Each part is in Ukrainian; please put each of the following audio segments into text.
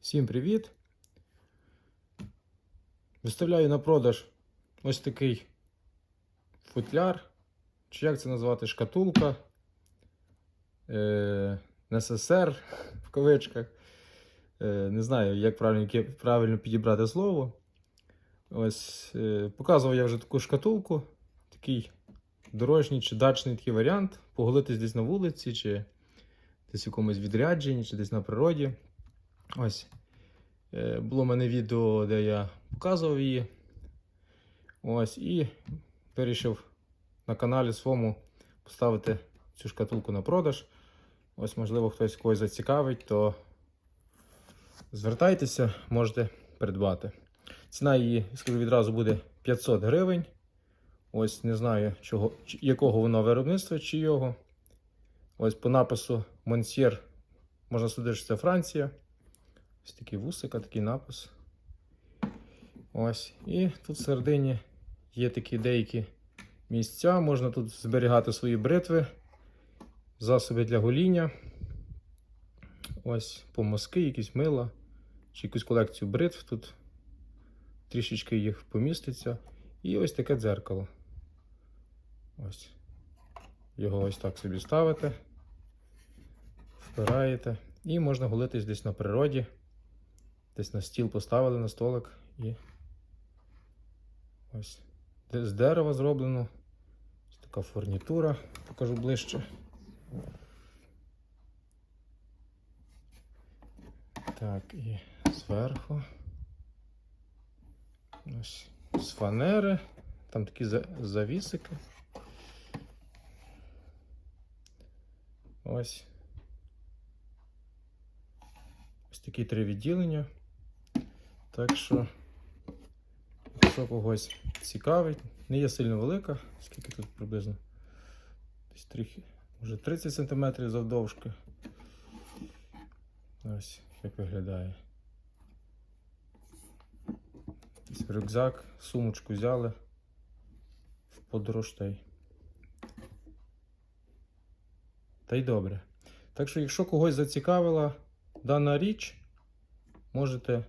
Всім привіт! Виставляю на продаж ось такий футляр, чи як це назвати, шкатулка, е, НССР в кавичках. Е, не знаю, як правильно, правильно підібрати слово. Ось, е, показував я вже таку шкатулку, такий дорожній чи дачний такий варіант. Поголитись десь на вулиці, чи десь в якомусь відрядженні, чи десь на природі. Ось. Е, Було в мене відео, де я показував її. Ось, і вирішив на каналі своєму поставити цю шкатулку на продаж. Ось, можливо, хтось когось зацікавить, то звертайтеся, можете придбати. Ціна її, скажу відразу, буде 500 гривень. Ось не знаю, чого, якого воно виробництва, чи його. Ось по напису Монсьєр можна судити, що це Франція. Ось такий вусика, такий напис. Ось. І тут всередині є такі деякі місця. Можна тут зберігати свої бритви, засоби для гоління. Ось помазки, якісь мила, чи якусь колекцію бритв. Тут трішечки їх поміститься. І ось таке дзеркало. Ось. Його ось так собі ставите, впираєте. І можна голитись десь на природі. Десь на стіл поставили на столик і ось. З дерева зроблено. Ось така фурнітура, покажу ближче. Так, і зверху. Ось з фанери. Там такі завісики. Ось. Ось такі три відділення. Так що, якщо когось цікавить, не є сильно велика, скільки тут приблизно? Десь трохи, може 30 см завдовжки. Ось як виглядає. Ось рюкзак, сумочку взяли в подорож та й. Та й добре. Так що, якщо когось зацікавила дана річ, можете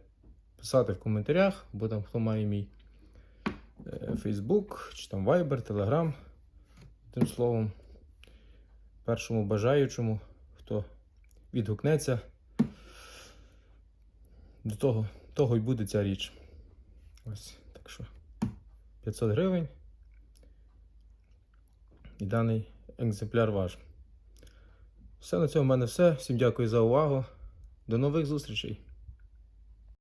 писати в коментарях, або там хто має мій е, Facebook, чи там Viber, Telegram. Тим словом, першому бажаючому, хто відгукнеться, до того, того й буде ця річ. Ось, так що 500 гривень. І даний екземпляр ваш. Все на цьому в мене все. Всім дякую за увагу. До нових зустрічей!